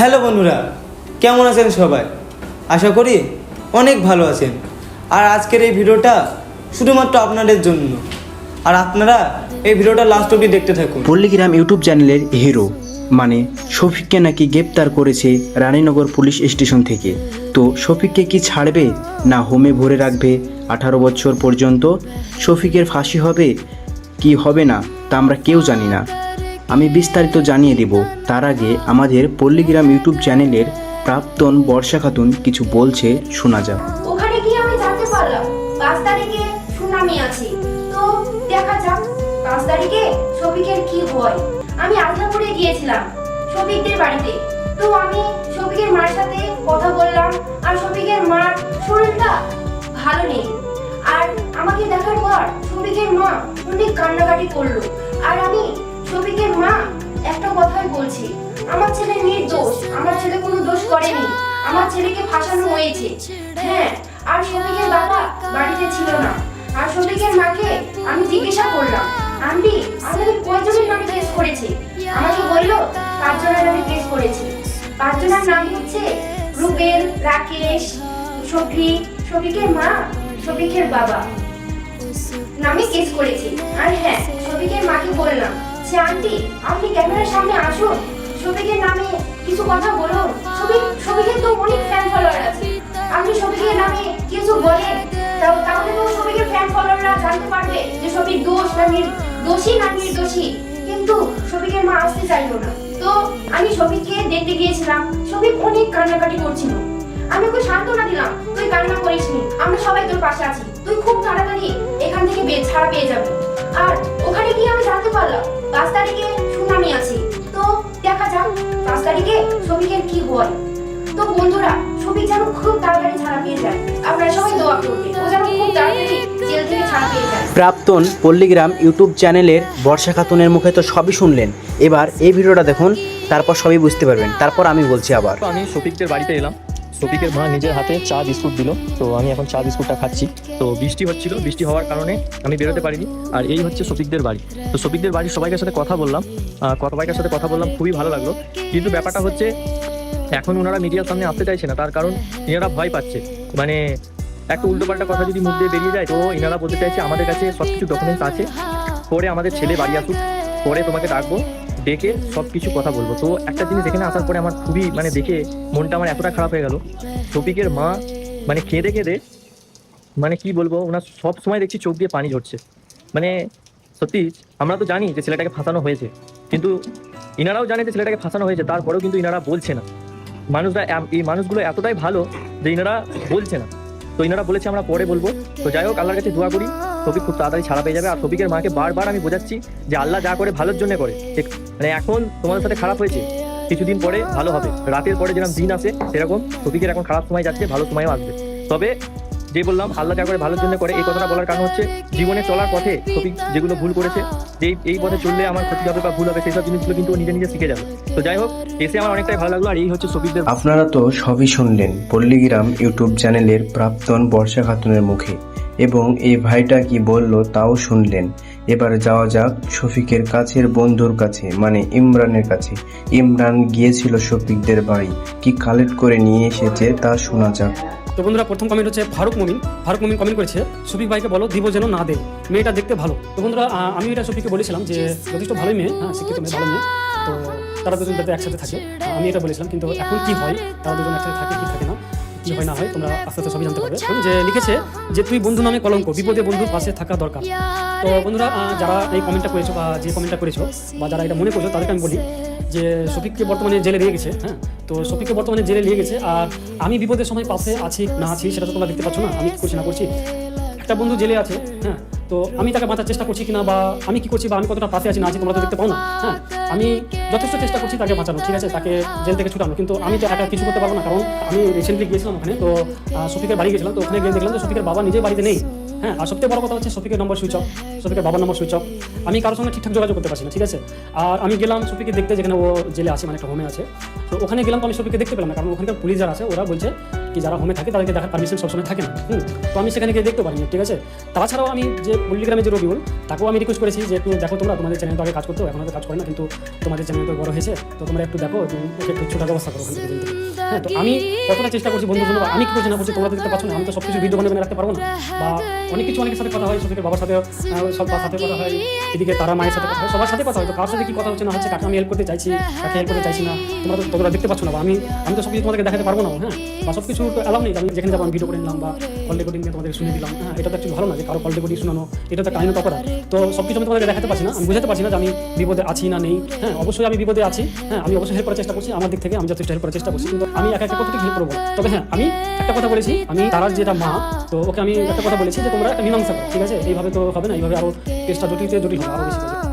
Hello বন্ধুরা, কেমন আছেন সবাই? আশা করি অনেক ভালো আছেন। আর আজকের এই ভিডিওটা শুধুমাত্র আপনাদের জন্য। আর আপনারা এই ভিডিওটা লাস্ট অবধি দেখতে থাকুন। পল্লীগ্রাম ইউটিউব চ্যানেলের হিরো মানে শফিককে নাকি গ্রেপ্তার করেছে রানীনগর পুলিশ স্টেশন থেকে। তো শফিককে কি ছাড়বে না হোমে ভরে রাখবে আঠারো বছর পর্যন্ত? শফিকের ফাঁসি হবে কি হবে না, তা আমরা কেউ জানি না। আমি বিস্তারিত জানিয়ে দেব। তার আগে আমাদের পল্লীগ্রাম ইউটিউব চ্যানেলের প্রাক্তন বর্ষা খাতুন কিছু বলছে, শোনা যাক। ওখানে গিয়ে আমি জানতে পারলাম পাঁচ তারিখে সুনামি আছে। তো দেখা যাক পাঁচ তারিখে কি হয়। আমি গিয়েছিলাম বাড়িতে। তো আমি মার সাথে কথা বললাম, আর মার শরীরটা ভালো নেই। আর আমাকে দেখার পর মা অনেক কান্নাকাটি করল। আর আমি শফিকের মা, একটা কথাই বলছি। আমার ছেলে নির্দোষ আমার ছেলে কোনো দোষ করেনি। আমার ছেলেকে ফাঁসানো হয়েছে। হ্যাঁ আর শফিকের বাবা বাড়িতে ছিল না। আর শফিকের মাকে আমি জিজ্ঞাসা করলাম, আন্টি আপনাদের কয়জনের নামে কেস করেছে? আমাকে বলল, পাঁচজনের নামে কেস করেছে। পাঁচজনের নাম হচ্ছে রুবেল, রাকেশ শফিক শফিকের মা শফিকের বাবা। নামে কেস করেছি। আর হ্যাঁ শফিকের মাকে বললাম যে আন্টি, আপনি ক্যামেরার সামনে আসুন। শফিকের নামে কিছু কথা বলুন। শফিক শফিকের তো অনেক ফ্যান ফলোয়ার আছে। আপনি শফিকের নামে কিছু তাও- তাহলে তো শফিকের ফ্যান ফলোয়াররা জানতে পারবে যে শফিক দোষ না দোষী না নির্দোষী। কিন্তু শফিকের মা আসতে চাইলো না। তো আমি শফিককে দেখতে গিয়েছিলাম। শফিক অনেক কান্নাকাটি করছিল। আমি ওকে সান্ত্বনা দিলাম, তুই কান্না করিস নি আমরা সবাই তোর পাশে আছি। তুই খুব তাড়াতাড়ি এখান থেকে ছাড়া পেয়ে যাবি। আর জানতে পারলাম পাঁচ তারিখে সুনামি আছে। তো দেখা যাক পাঁচ তারিখে কি হয়। তো বন্ধুরা যেন খুব তাড়াতাড়ি ছাড়া পেয়ে যায়। আপনারা সবাই দোয়া করবে ও যেন খুব তাড়াতাড়ি জেল থেকে ছাড়া পেয়ে যায়। প্রাক্তন পল্লীগ্রাম ইউটিউব চ্যানেলের বর্ষা খাতুনের মুখে তো সবই শুনলেন। এবার এই ভিডিওটা দেখুন তারপর সবই বুঝতে পারবেন। তারপর আমি বলছি আবার। আমি শফিকদের বাড়িতে এলাম। শফিকের মা নিজের হাতে চা বিস্কুট দিল। তো আমি এখন চা বিস্কুটটা খাচ্ছি। তো বৃষ্টি হচ্ছিল, বৃষ্টি হওয়ার কারণে আমি বেরোতে পারিনি। আর এই হচ্ছে সফিকদের বাড়ি। তো শফিকদের বাড়ির সবাইকার সাথে কথা বললাম। সবাইকার সাথে কথা বললাম, খুবই ভালো লাগল। কিন্তু ব্যাপারটা হচ্ছে, এখন ওনারা মিডিয়ার সামনে আসতে চাইছে না। তার কারণ এনারা ভয় পাচ্ছে। মানে একটা উল্টোপাল্টা কথা যদি মুখ দিয়ে বেরিয়ে যায়, তো এনারা বলতে চাইছে, আমাদের কাছে সব কিছু ডকুমেন্টস আছে। পরে আমাদের ছেলে বাড়ি আসুক, পরে তোমাকে ডাকবো। ডেকে সব কিছু কথা বলব। তো একটা জিনিস এখানে আসার পরে আমার খুবই মানে দেখে মনটা আমার এতটা খারাপ হয়ে গেল। শফিকের মা মানে কেঁদে কেঁদে মানে কি বলব, ওনার সব সময় দেখছি চোখ দিয়ে পানি ঝরছে। মানে সত্যি, আমরা তো জানি যে ছেলেটাকে ফাঁসানো হয়েছে। কিন্তু ইনারাও জানে যে ছেলেটাকে ফাঁসানো হয়েছে, তারপরেও কিন্তু ইনারা বলছে না। মানুষরা এই মানুষগুলো এতটাই ভালো যে ইনারা বলছে না। তো ইনারা বলেছে আমরা পরে বলব। তো যাই হোক, আল্লাহর কাছে দোয়া করি। শফিক খুব তাড়াতাড়ি ছাড়া পেয়ে যাবে। আর শফিকের মাকে বারবার আমি বোঝাচ্ছি যে আল্লাহ যা করে ভালোর জন্য করে। ঠিক মানে এখন তোমাদের সাথে খারাপ হয়েছে। কিছুদিন পরে ভালো হবে। রাতের পরে যেরকম দিন আসে, সেরকম শফিকের এখন খারাপ সময় যাচ্ছে, ভালো সময়ও আসবে। তবে যে বললাম, আল্লাহ যা করে ভালোর জন্য করে, এই কথাটা বলার কারণ হচ্ছে জীবনে চলার পথে শফিক যেগুলো ভুল করেছে, যে এই- পথে চললে আমার ক্ষতি হবে বা ভুল হবে সেসব জিনিসগুলো কিন্তু নিজে নিজে শিখে যাবে। তো যাই হোক, এসে আমার অনেকটাই ভালো লাগল, আর এই হচ্ছে শফিকদের আপনারা তো সবই শুনলেন, পল্লীগ্রাম ইউটিউব চ্যানেলের প্রাক্তন বর্ষা খাতুনের মুখে। এবং এই ভাইটা কি বলল তাও শুনলেন। এবার যাওয়া যাক শফিকের কাছের বন্ধুর কাছে মানে ইমরানের কাছে। ইমরান গিয়েছিল শফিকদের বাড়ি। কি কালেক্ট করে নিয়ে এসেছে তা শোনা যাক। তো বন্ধুরা, প্রথম কমেন্ট হচ্ছে ফারুক মুমিন। ফারুক মুমিন কমেন্ট করেছে, শফিক ভাইকে বলো, দিব যেন না দেয়। মেয়েটা দেখতে ভালো। তো বন্ধুরা আমি এটা শফিককে বলেছিলাম যে, যথেষ্ট ভালোই মেয়ে হ্যাঁ শিক্ষিত মেয়ে, ভালো মেয়ে। তো তারা দুজন যাতে একসাথে থাকে আমি এটা বলেছিলাম, কিন্তু এখন কি হয়, তারা দুজন একসাথে থাকে কি থাকে না কি হয় না হয়, তোমরা আস্তে আস্তে সবই জানতে পারবে। যে লিখেছে যে তুই বন্ধু নামে কলঙ্ক, বিপদে বন্ধুর পাশে থাকা দরকার। তো বন্ধুরা যারা এই কমেন্টটা করেছ বা যে কমেন্টটা করেছ, বা যারা এটা মনে করছ, তাদেরকে আমি বলি যে শফিককে বর্তমানে জেলে নিয়ে গেছে হ্যাঁ? তো শফিককে বর্তমানে জেলে নিয়ে গেছে, আর আমি বিপদের সময় পাশে আছি, না আছি, সেটা তো তোমরা দেখতে পাচ্ছ না, আমি করছি না করছি? একটা বন্ধু জেলে আছে হ্যাঁ? তো আমি তাকে বাঁচার চেষ্টা করছি কিনা বা আমি কি করছি বা আমি কতটা পাশে আছি, না আছি, তোমরা তো দেখতে পাও না হ্যাঁ? আমি যথেষ্ট চেষ্টা করছি তাকে বাঁচানো ঠিক আছে? তাকে জেল থেকে ছুটানো কিন্তু আমি তো একা কিছু করতে পারব না, কারণ আমি রিসেন্টলি গিয়েছিলাম ওখানে, তো সফিকের বাড়ি গেছিলাম, তো ওখানে গিয়ে দেখলাম যে সফিকের বাবা নিজের বাড়িতে নেই। হ্যাঁ আর সবথেকে বড় কথা হচ্ছে শফিকের নম্বর সুইচ অফ শফিকের বাবার নম্বর সুইচ অফ আমি কারোর সঙ্গে ঠিকঠাক যোগাযোগ করতে পারছি না, ঠিক আছে? আর আমি গেলাম শফিকে দেখতে, যেখানে ও জেলে আছে মানে একটা হোমে আছে। তো ওখানে গেলাম তো আমি শফিকে দেখতে পেলাম না, কারণ ওখানকার পুলিশ যারা আছে, ওরা বলছে কি যারা হোমে থাকে, তাদেরকে দেখার পারমিশন সবসময় থাকে না। হুম, তো আমি সেখানে গিয়ে দেখতে পারিনি, ঠিক আছে? তাছাড়াও আমি যে পল্লিগ্রামে যে রবিউল, তাকেও আমি রিকোয়েস্ট করেছি যে একটু দেখো তোমরা, তোমাদের চ্যানেল তো আগে কাজ করতো এখন কাজ করে না, কিন্তু তোমাদের চ্যানেল তো বড় হয়েছে, তো তোমরা একটু দেখো, একটু ছোটার ব্যবস্থা করো ওখান। হ্যাঁ তো আমি কতটা চেষ্টা করছি বন্ধু জন্য বা আমি কি করছি না করছি তোমরা দেখতে পাচ্ছ না আমি তো সব কিছু ভিডিও বানিয়ে রাখতে পারব না। বা অনেক কিছু অনেকের সাথে কথা হয় শফিকের বাবার সাথে সব সাথে কথা হয় এদিকে তারা মায়ের সাথে কথা হয় সবার সাথে কথা হয় তো কার সাথে কি কথা হচ্ছে না হচ্ছে কাকে আমি হেল্প করতে চাইছি কাকে হেল্প করতে চাইছি না তোমরা তো তোমরা দেখতে পাচ্ছ না বা আমি আমি তো সব কিছু তোমাদেরকে দেখাতে পারব না হ্যাঁ? বা সব কিছু তো অ্যালাউ নেই আমি যেখানে যাব আমি ভিডিও করে নিলাম বা কল রেকর্ডিং দিয়ে তোমাদের শুনে দিলাম হ্যাঁ? এটা তো একটু ভালো না যে কারও কল রেকর্ডিং শোনানো এটা তো একটা আইনত অপরাধ। তো সব কিছু আমি তোমাদেরকে দেখাতে পারছি না আমি বুঝাতে পারছি না যে আমি বিপদে আছি না নেই হ্যাঁ? অবশ্যই আমি বিপদে আছি হ্যাঁ? আমি অবশ্যই হেল্প করার চেষ্টা করছি আমার দিক থেকে আমি যথেষ্ট হেল্প করার চেষ্টা করছি কিন্তু আমি একা একা কতটুকু হেল্প করব তবে হ্যাঁ আমি একটা কথা বলেছি, আমি তারার যেটা মা, তো ওকে আমি একটা কথা বলেছি যে তোমরা একটা মীমাংসা করো, ঠিক আছে এইভাবে তো হবে না, এইভাবে আরও কেসটা জটিলতে জটিল হবে, আরও বেশি।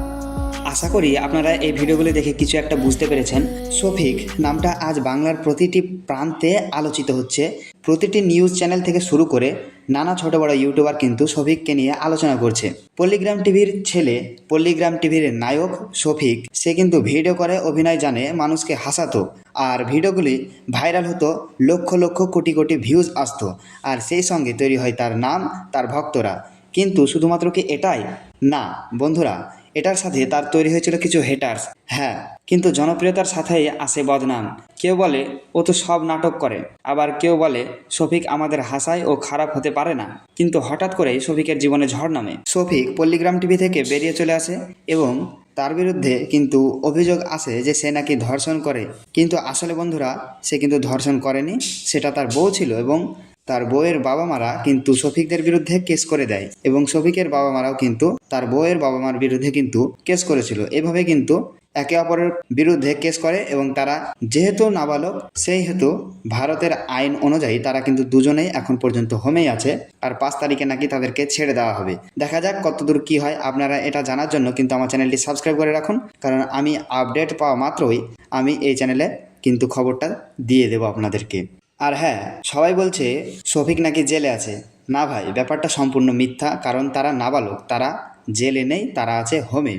আশা করি আপনারা এই ভিডিওগুলি দেখে কিছু একটা বুঝতে পেরেছেন। শফিক নামটা আজ বাংলার প্রতিটি প্রান্তে আলোচিত হচ্ছে। প্রতিটি নিউজ চ্যানেল থেকে শুরু করে নানা ছোট বড় ইউটিউবার কিন্তু শফিককে নিয়ে আলোচনা করছে। পল্লিগ্রাম টিভির ছেলে, পল্লিগ্রাম টিভির নায়ক শফিক সে কিন্তু ভিডিও করে, অভিনয় জানে, মানুষকে হাসাতো। আর ভিডিওগুলি ভাইরাল হতো, লক্ষ লক্ষ কোটি কোটি ভিউজ আসতো। আর সেই সঙ্গে তৈরি হয় তার নাম, তার ভক্তরা। কিন্তু শুধুমাত্র কি এটাই? না, বন্ধুরা এটার সাথে তার তৈরি হয়েছিল কিছু হেটার্স হ্যাঁ কিন্তু জনপ্রিয়তার সাথেই আসে বদনাম। কেউ বলে, ও তো সব নাটক করে। আবার কেউ বলে, শফিক আমাদের হাসায় ও খারাপ হতে পারে না। কিন্তু হঠাৎ করেই শফিকের জীবনে ঝড় নামে। শফিক পল্লিগ্রাম টিভি থেকে বেরিয়ে চলে আসে এবং তার বিরুদ্ধে কিন্তু অভিযোগ আসে যে সে নাকি ধর্ষণ করে। কিন্তু আসলে বন্ধুরা, সে কিন্তু ধর্ষণ করেনি, সেটা তার বউ ছিল এবং তার বউয়ের বাবা মারা কিন্তু শফিকদের বিরুদ্ধে কেস করে দেয় এবং শফিকের বাবা মারাও কিন্তু তার বউয়ের বাবা মার বিরুদ্ধে কিন্তু কেস করেছিল। এভাবে কিন্তু একে অপরের বিরুদ্ধে কেস করে এবং তারা যেহেতু নাবালক, সেই হেতু ভারতের আইন অনুযায়ী তারা কিন্তু দুজনেই এখন পর্যন্ত হোমেই আছে আর পাঁচ তারিখে নাকি তাদেরকে ছেড়ে দেওয়া হবে। দেখা যাক কতদূর কি হয়। আপনারা এটা জানার জন্য কিন্তু আমার চ্যানেলটি সাবস্ক্রাইব করে রাখুন, কারণ আমি আপডেট পাওয়া মাত্রই আমি এই চ্যানেলে কিন্তু খবরটা দিয়ে দেবো আপনাদেরকে। আর হ্যাঁ সবাই বলছে শফিক নাকি জেলে আছে। না ভাই, ব্যাপারটা সম্পূর্ণ মিথ্যা, কারণ তারা নাবালক, তারা জেলে নেই, তারা আছে হোমে।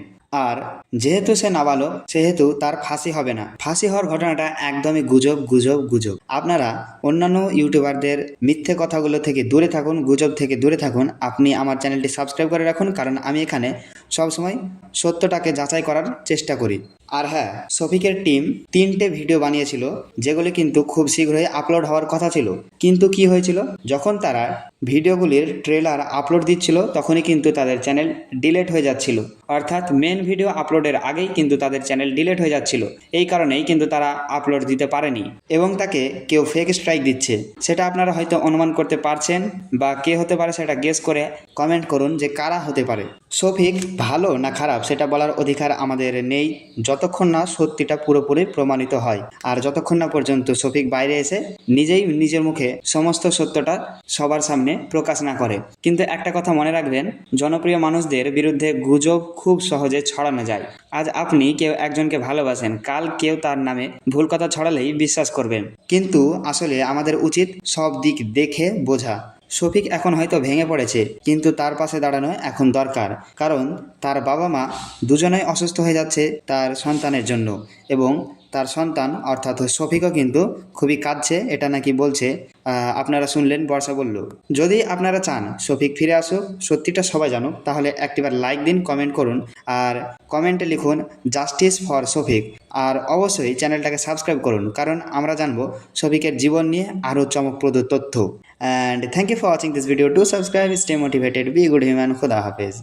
আর যেহেতু সে নাবালক, সেহেতু তার ফাঁসি হবে না। ফাঁসি হওয়ার ঘটনাটা একদমই গুজব গুজব গুজব। আপনারা অন্যান্য ইউটিউবারদের মিথ্যে কথাগুলো থেকে দূরে থাকুন, গুজব থেকে দূরে থাকুন। আপনি আমার চ্যানেলটি সাবস্ক্রাইব করে রাখুন, কারণ আমি এখানে সবসময় সত্যটাকে যাচাই করার চেষ্টা করি। আর হ্যাঁ শফিকের টিম তিনটে ভিডিও বানিয়েছিল, যেগুলি কিন্তু খুব শীঘ্রই আপলোড হওয়ার কথা ছিল। কিন্তু কি হয়েছিল? যখন তারা ভিডিওগুলির ট্রেলার আপলোড দিচ্ছিল, তখনই কিন্তু তাদের চ্যানেল ডিলেট হয়ে যাচ্ছিল। অর্থাৎ মেন ভিডিও আপলোডের আগেই কিন্তু তাদের চ্যানেল ডিলেট হয়ে যাচ্ছিল। এই কারণেই কিন্তু তারা আপলোড দিতে পারেনি। এবং তাকে কেউ ফেক স্ট্রাইক দিচ্ছে। সেটা আপনারা হয়তো অনুমান করতে পারছেন, বা কে হতে পারে সেটা গেস করে কমেন্ট করুন যে কারা হতে পারে। শফিক ভালো না খারাপ সেটা বলার অধিকার আমাদের নেই, যতক্ষণ না সত্যিটা পুরোপুরি প্রমাণিত হয়। আর যতক্ষণ না পর্যন্ত শফিক বাইরে এসে নিজেই নিজের মুখে সমস্ত সত্যটা সবার সামনে প্রকাশ না করে। কিন্তু একটা কথা মনে রাখবেন, জনপ্রিয় মানুষদের বিরুদ্ধে গুজব খুব সহজে ছড়ানো যায়। আজ আপনি কেউ একজনকে ভালোবাসেন, কাল কেউ তার নামে ভুল কথা ছড়ালেই বিশ্বাস করবেন। কিন্তু আসলে আমাদের উচিত সব দিক দেখে বোঝা। শফিক এখন হয়তো ভেঙে পড়েছে, কিন্তু তার পাশে দাঁড়ানো এখন দরকার, কারণ তার বাবা মা দুজনেই অসুস্থ হয়ে যাচ্ছে তার সন্তানের জন্য এবং তার সন্তান, অর্থাৎ শফিকও কিন্তু খুবই কাঁদছে, এটা নাকি বলছে আপনারা শুনলেন বর্ষা বলল। যদি আপনারা চান শফিক ফিরে আসুক, সত্যিটা সবাই জানুক, তাহলে একটিবার লাইক দিন, কমেন্ট করুন, আর কমেন্টে লিখুন, জাস্টিস ফর শফিক আর অবশ্যই চ্যানেলটাকে সাবস্ক্রাইব করুন, কারণ আমরা জানব শফিকের জীবন নিয়ে আরও চমকপ্রদ তথ্য। And thank you for watching this video to subscribe stay motivated be good human খুদা হাফেজ